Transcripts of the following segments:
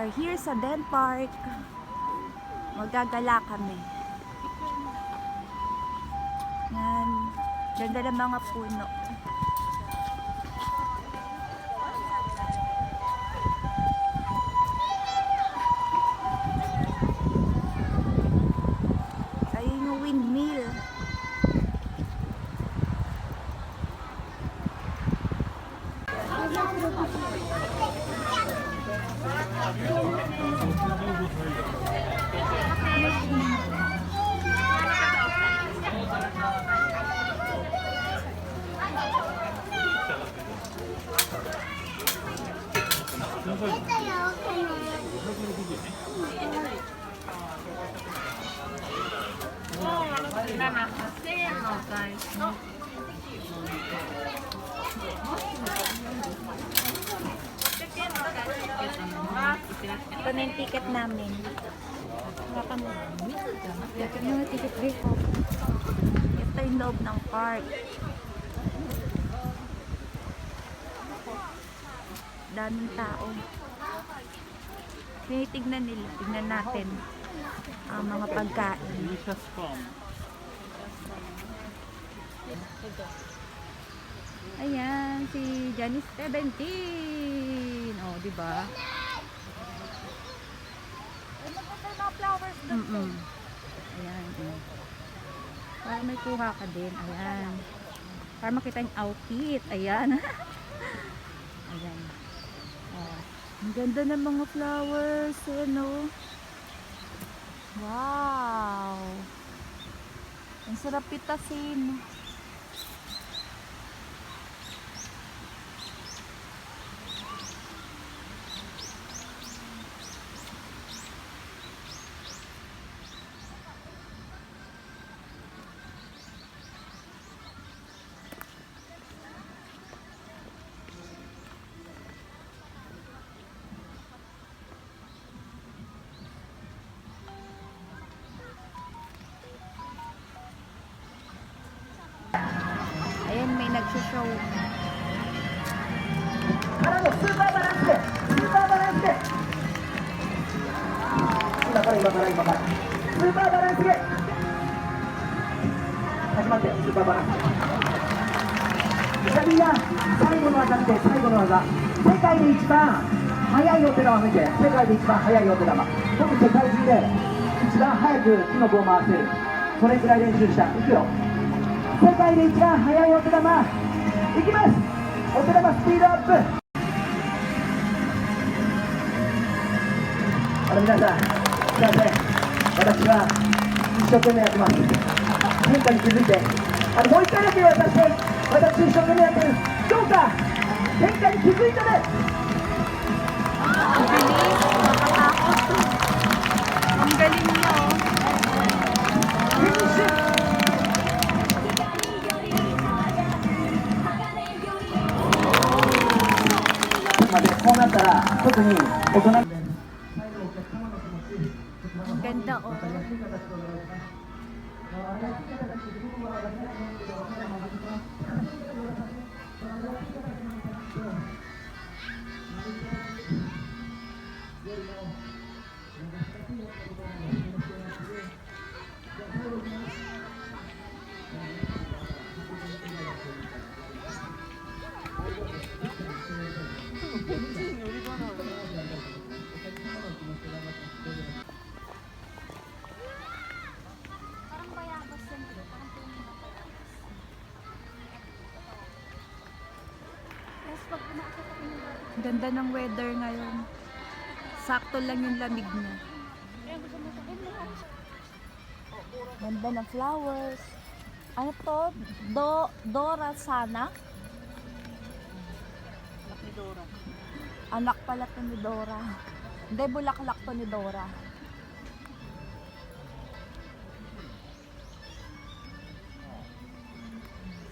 We're here sa Den Park. Magagala kami. Yan. Ganda ng mga puno. Ayun yung windmill. Ito na yung ticket namin. Wala kami. Ito na yung ticket dito. Ito yung loob ng park. Daming tao. Tinitignan nila. Tignan natin ang mga pagkain. Ayan, si Janice 17. Oh, di ba? flowers mm -mm. Ayan. oh. Para may kuha ka din. Ayan. Para makita yung outfit. Ayan. Ayan. Oh. Ang ganda ng mga flowers. Ayan, oh. Wow. Ang sarap pitasin. ーパーバランスで始まってスーパーバランス。じゃあみんな最後の技って最後の技。世界で一番速いお手玉見て世界で一番速いお手玉。僕世界中で一番早く木の棒を回せる。それくらい練習した。いくよ。世界で一番速いお手玉。いきます。お手玉スピードアップ。あの皆さん、すみません、私は一生懸命やってます。変化に気づいて、あのもう一回だけ私、私一生懸命やってる。どうか変化に気づいてね。Ang galing. Nakakatakot. Ang galing niya, oh. フィニッシュまでこうなったら特に大人 Ganda ng weather ngayon. Sakto lang yung lamig niya. Ganda ng flowers. Ano to? Do Dora sana? Ni Dora. Anak pala to ni Dora. Hindi, bulaklak to ni Dora.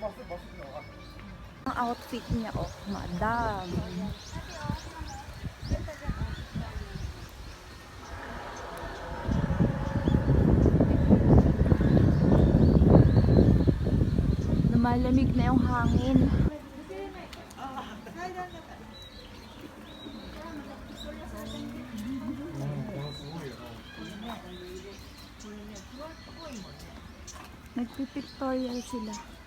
Ang outfit niya, oh, madam. Lumalamig na yung hangin. Nagpipictorial sila.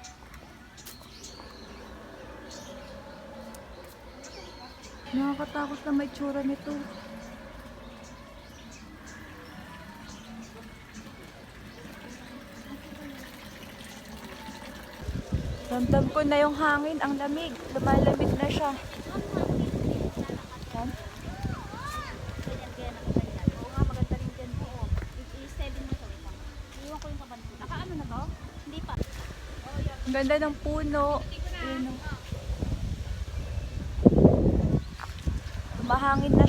Nakakatakot na may tsura nito. Ramdam ko na yung hangin, ang lamig. Lumalamig na siya. Yan. Oo nga, maganda rin dyan po. I-7 mo to. ito. Iwan ko yung kabanto. Naka-ano na to? Hindi pa. Ang ganda ng puno. Ayun, oh. Mahangin na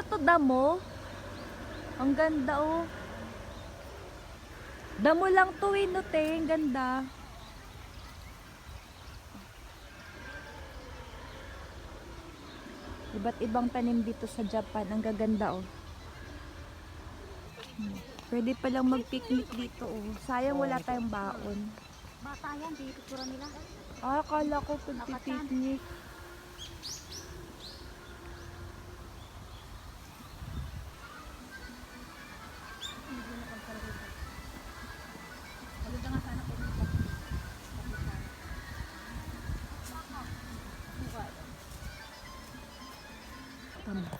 Ano to damo? Ang ganda oh. Damo lang to eh, no, te. Ang ganda. Iba't ibang tanim dito sa Japan. Ang gaganda oh. Hmm. Pwede palang mag-picnic dito oh. Sayang wala tayong baon. Bata yan, di picture nila. Ah, akala ko pag-picnic.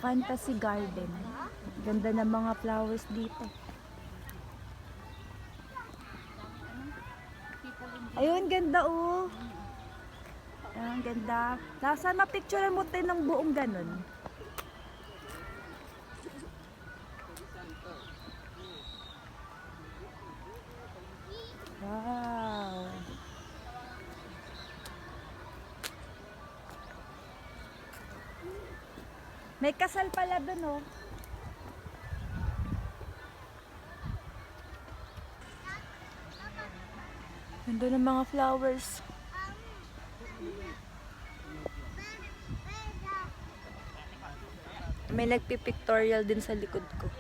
Fantasy Garden. Ganda ng mga flowers dito. Ayun, ganda oh. Ang ganda. Nasa ma-picture mo tayo ng buong ganun. Wow. May kasal pala dun oh. Ganda ng mga flowers. May nagpipictorial din sa likod ko.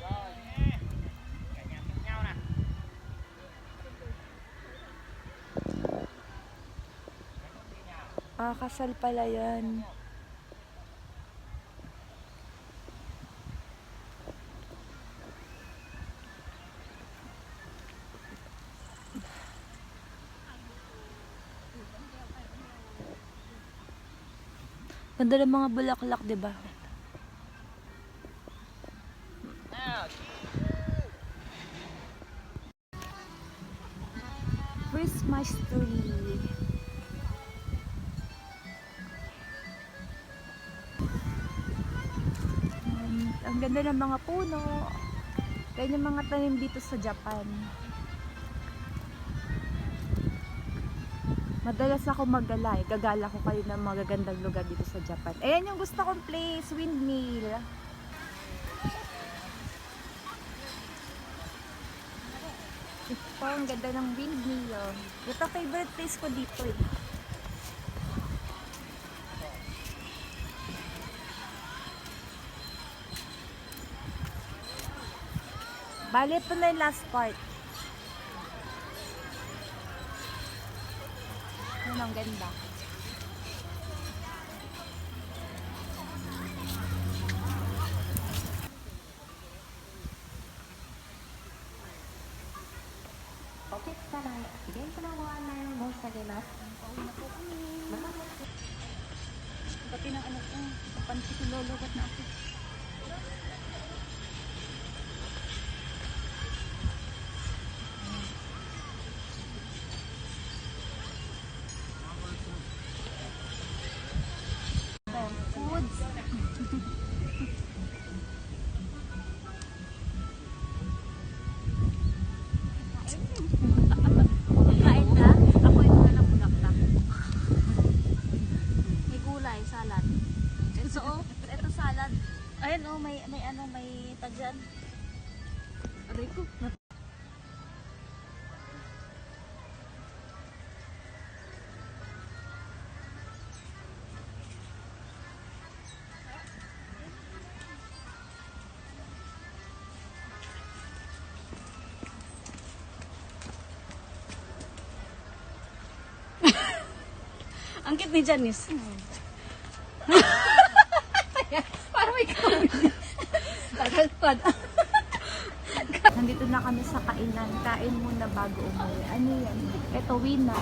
Ah, kasal pala yan. Ganda ng mga bulaklak, di ba? Christmas tree. Mm, ang ganda ng mga puno. Ganyan mga tanim dito sa Japan. Madalas ako magala eh. Gagala ko kayo ng magagandang lugar dito sa Japan. Ayan yung gusto kong place, windmill. Ito, ang ganda ng windmill. Oh. Ito favorite place ko dito eh. Bali, ito na yung last part. Yun ang ganda. Pati ng anak ko, pansi ko lologat na ako. Dyan. Aray ko. Ang cute ni Janice. Parang may Tagalpad. Nandito na kami sa kainan. Kain muna bago umuwi. Ano yan? Ito, wina.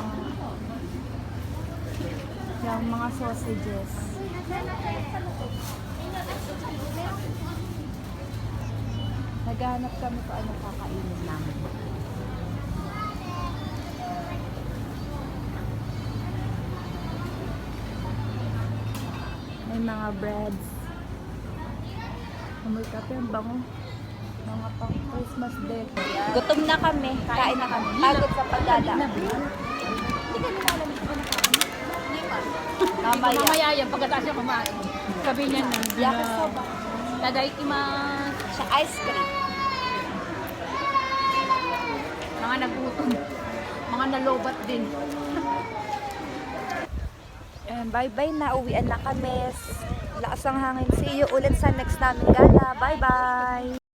Yung mga sausages. Naghahanap kami kung anong kakainin namin. May mga breads. Amoy kape, ang bango. Mga pang Christmas deco. Gutom na kami. Kain na kami. Pagod sa pagdala. Hindi ka nilalamig ko na Hindi pa. Mamaya. Mamaya yan, pagkatapos siya kumain. Sabi niya na, Yakisoba. Tadaikimasu. Sa ice cream. Mga nagutom. Mga nalobat din. And bye-bye na. Uwian na kami. Lakas ang hangin. See you ulit sa next namin gala. Bye-bye.